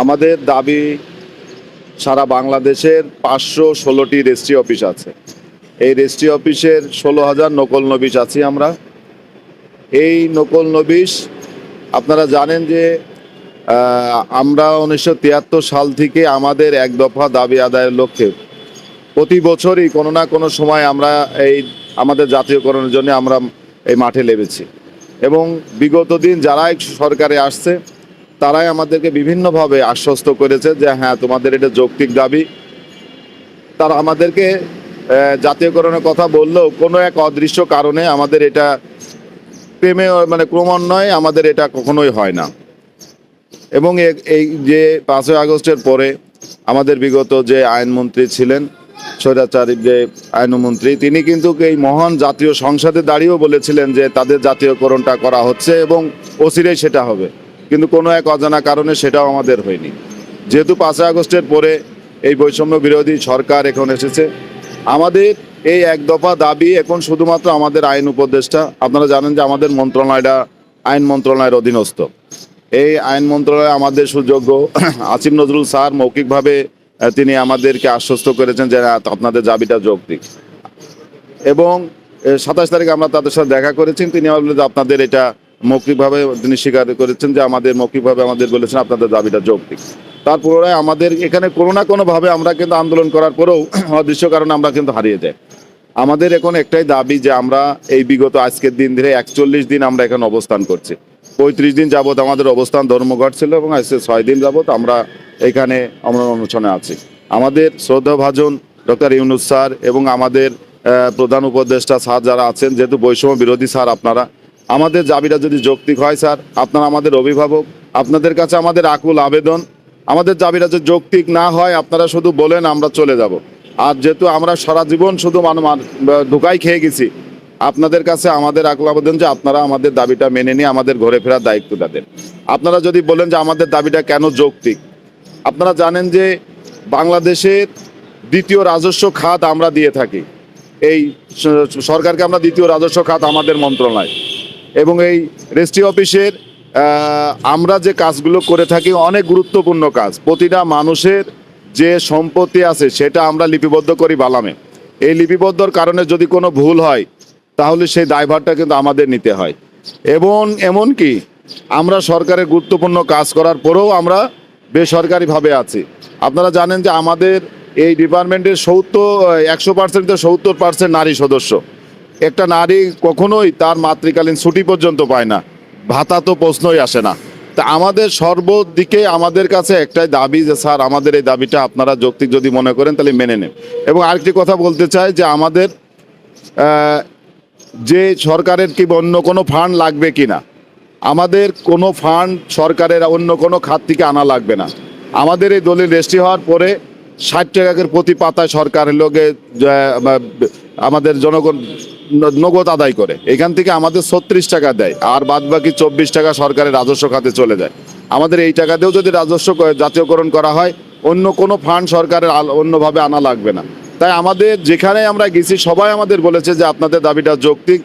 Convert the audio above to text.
আমাদের দাবি সারা বাংলাদেশের পাঁচশো ষোলোটি রেজিস্ট্রি অফিস আছে। এই রেজিস্ট্রি অফিসের ষোলো হাজার নকল নবিশ আছি আমরা। এই নকল নবিশ, আপনারা জানেন যে আমরা উনিশশো তিয়াত্তর সাল থেকে আমাদের এক দফা দাবি আদায়ের লক্ষ্যে প্রতি বছরই কোনো না কোনো সময় আমরা এই আমাদের জাতীয়করণের জন্য আমরা এই মাঠে লেবেছি এবং বিগত দিন যারাই সরকারে আসছে তারাই আমাদেরকে বিভিন্নভাবে আশ্বস্ত করেছে যে হ্যাঁ তোমাদের এটা যৌক্তিক দাবি। তারা আমাদেরকে জাতীয়করণের কথা বললেও কোনো এক অদৃশ্য কারণে আমাদের এটা প্রেমে মানে ক্রমান্বয়ে আমাদের এটা কখনোই হয় না। এবং এই যে পাঁচই আগস্টের পরে আমাদের বিগত যে আইনমন্ত্রী ছিলেন, স্বৈরাচারী যে আইনমন্ত্রী, তিনি কিন্তু এই মহান জাতীয় সংসদে দাঁড়িয়েও বলেছিলেন যে, তাদের জাতীয়করণটা করা হচ্ছে এবং অচিরেই সেটা হবে। কিন্তু কোনো এক অজানা কারণে সেটাও আমাদের হয়নি। যেহেতু পাঁচই আগস্টের পরে এই বৈষম্য বিরোধী সরকার এখন এসেছে, আমাদের এই এক দফা দাবি এখন শুধুমাত্র আমাদের আইন উপদেষ্টা, আপনারা জানেন যে আমাদের মন্ত্রণালয়টা আইন মন্ত্রণালয়ের অধীনস্থ। এই আইন মন্ত্রণালয় আমাদের সুযোগ্য। আসিম নজরুল স্যার মৌখিকভাবে তিনি আমাদেরকে আশ্বস্ত করেছেন যে আপনাদের দাবিটা যৌক্তিক। এবং সাতাশ তারিখে আমরা তাদের সাথে দেখা করেছি। তিনি বললেন যে, আপনাদের এটা মৌখিকভাবে তিনি স্বীকার করেছেন যে আমাদের মৌখিকভাবে আমাদের বলেছেন আপনাদের দাবিটা যৌক্তিক। তারপরে আমাদের এখানে কোনো না কোনোভাবে আমরা কিন্তু আন্দোলন করার পরেও অদৃশ্য কারণে আমরা কিন্তু হারিয়ে যাই। আমাদের এখন একটাই দাবি যে আমরা এই বিগত আজকের দিন ধরে একচল্লিশ দিন আমরা এখানে অবস্থান করছি। পঁয়ত্রিশ দিন যাবত আমাদের অবস্থান ধর্মঘট ছিল এবং আজকে ছয় দিন যাবত আমরা এখানে আমরা অনুষ্ঠানে আছি। আমাদের শ্রদ্ধাভাজন ডক্টর ইউনুস স্যার এবং আমাদের প্রধান উপদেষ্টা স্যার যারা আছেন, যেহেতু বৈষম্য বিরোধী স্যার আপনারা আমাদের দাবিটা যদি যৌক্তিক হয়, স্যার, আপনারা আমাদের অভিভাবক, আপনাদের কাছে আমাদের আকুল আবেদন। আমাদের দাবিটা যদি যৌক্তিক না হয়, আপনারা শুধু বলেন আমরা চলে যাব। আর যেহেতু আমরা সারা জীবন শুধু ঢুকাই খেয়ে গেছি, আপনাদের কাছে আমাদের আকুল আবেদন যে আপনারা আমাদের দাবিটা মেনে নিয়ে আমাদের ঘরে ফেরার দায়িত্বটা দেন। আপনারা যদি বলেন যে আমাদের দাবিটা কেন যৌক্তিক, আপনারা জানেন যে বাংলাদেশের দ্বিতীয় রাজস্ব খাত আমরা দিয়ে থাকি। এই সরকারকে আমরা দ্বিতীয় রাজস্ব খাত আমাদের মন্ত্রণালয়। এবং এই রেজিস্ট্রি অফিসের আমরা যে কাজগুলো করে থাকি অনেক গুরুত্বপূর্ণ কাজ। প্রতিটা মানুষের যে সম্পত্তি আছে সেটা আমরা লিপিবদ্ধ করি বালামে। এই লিপিবদ্ধর কারণে যদি কোনো ভুল হয়, তাহলে সেই দায়ভারটা কিন্তু আমাদের নিতে হয়। এবং এমনকি আমরা সরকারের গুরুত্বপূর্ণ কাজ করার পরেও আমরা বেসরকারিভাবে আছি। আপনারা জানেন যে আমাদের এই ডিপার্টমেন্টের সত্তর, একশো পার্সেন্ট সত্তর পার্সেন্ট নারী সদস্য। একটা নারী কখনোই তার মাতৃকালীন ছুটি পর্যন্ত পায় না। ভাতা তো প্রশ্নই আসে না। তা আমাদের সর্বদিকে আমাদের কাছে একটাই দাবি যে, স্যার, আমাদের এই দাবিটা আপনারা যৌক্তিক যদি মনে করেন, তাহলে মেনে নেন। এবং আরেকটি কথা বলতে চাই যে, আমাদের যে সরকারের কি অন্য কোনো ফান্ড লাগবে কি না? আমাদের কোনো ফান্ড সরকারের অন্য কোনো খাত থেকে আনা লাগবে না। আমাদের এই দলিল রেজিস্ট্রি হওয়ার পরে ষাট টাকার প্রতি পাতায় সরকারের লোকে আমাদের জনগণ নগদ আদায় করে। এখান থেকে আমাদের ছত্রিশ টাকা দেয়, আর বাদ বাকি চব্বিশ টাকা সরকারের রাজস্ব খাতে চলে যায়। আমাদের এই টাকা দিয়েও যদি রাজস্ব জাতীয়করণ করা হয়, অন্য কোনো ফান্ড সরকারের অন্যভাবে আনা লাগবে না। তাই আমাদের যেখানে আমরা গেছি, সবাই আমাদের বলেছে যে আপনাদের দাবিটা যৌক্তিক।